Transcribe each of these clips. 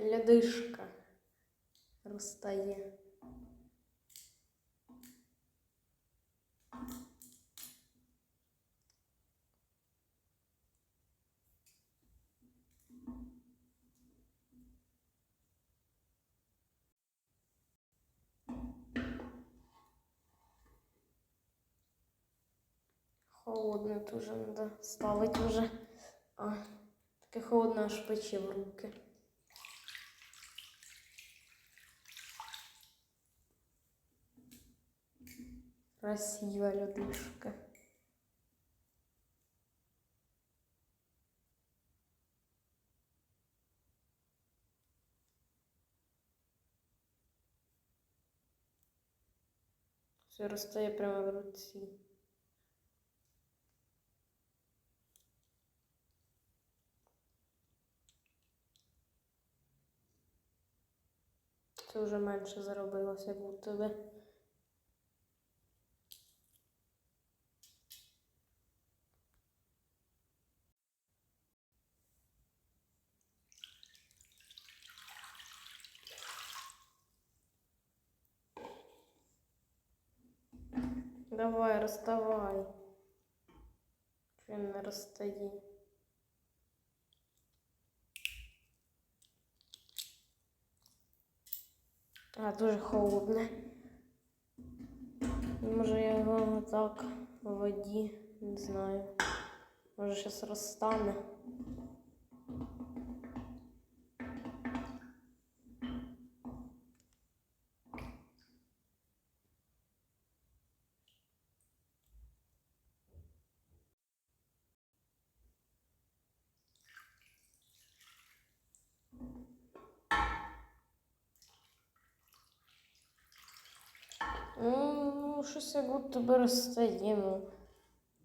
Лядишка розтає. Холодно дуже треба ставити вже. А, таке холодно аж пече в руки. Красива ледышка. Все розтає прямо в руці. Це вже менше заробилося, як будто би. Давай, розставай. Чи не розстає? А, дуже холодне. Може я його так в воді, не знаю. Може зараз розстане. Ну, щось як будто би розстає, ну.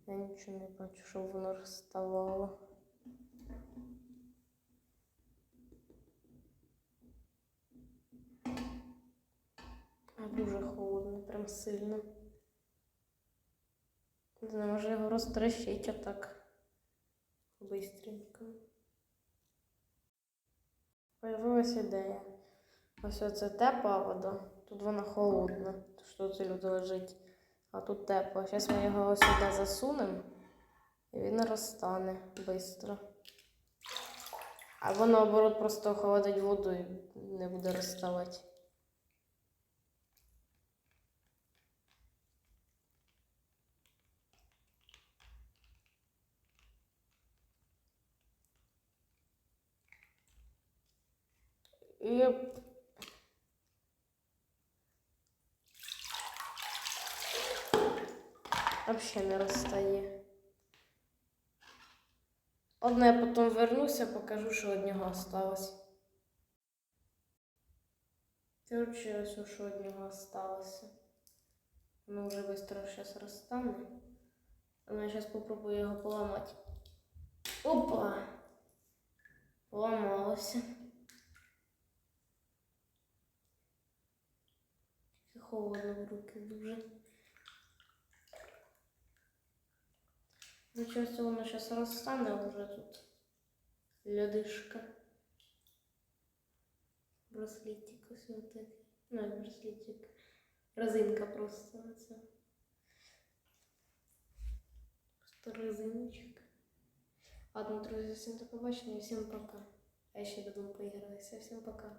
Я нічого не бачу, щоб воно розставало. А дуже холодно, прям сильно. Не знаю, може його розтрощить отак. Бистренько. Появилась ідея. Ось оце тепла вода, тут вона холодна, що люди лежить, а тут тепло. Зараз ми його сюди засунемо і він розтане швидко. Або наоборот просто охолодить воду і не буде розставати. Єп. Вообще не розстає. Ладно, я потім вернуся, покажу, що від нього осталось. Короче, ось що від нього осталося. Воно вже швидко зараз розстане. Але я зараз попробую його поламати. Опа! Поламалося. Холодно в руки дуже. Нічого з цього воно зараз розстане вже тут. Льодишка. Браслетик ось отакий. Ну, як браслетик. Резинка просто оця. Просто резиночка. Ладно, друзі, всім до побачення, всім пока. А я ще додому поіграюся. Всім пока.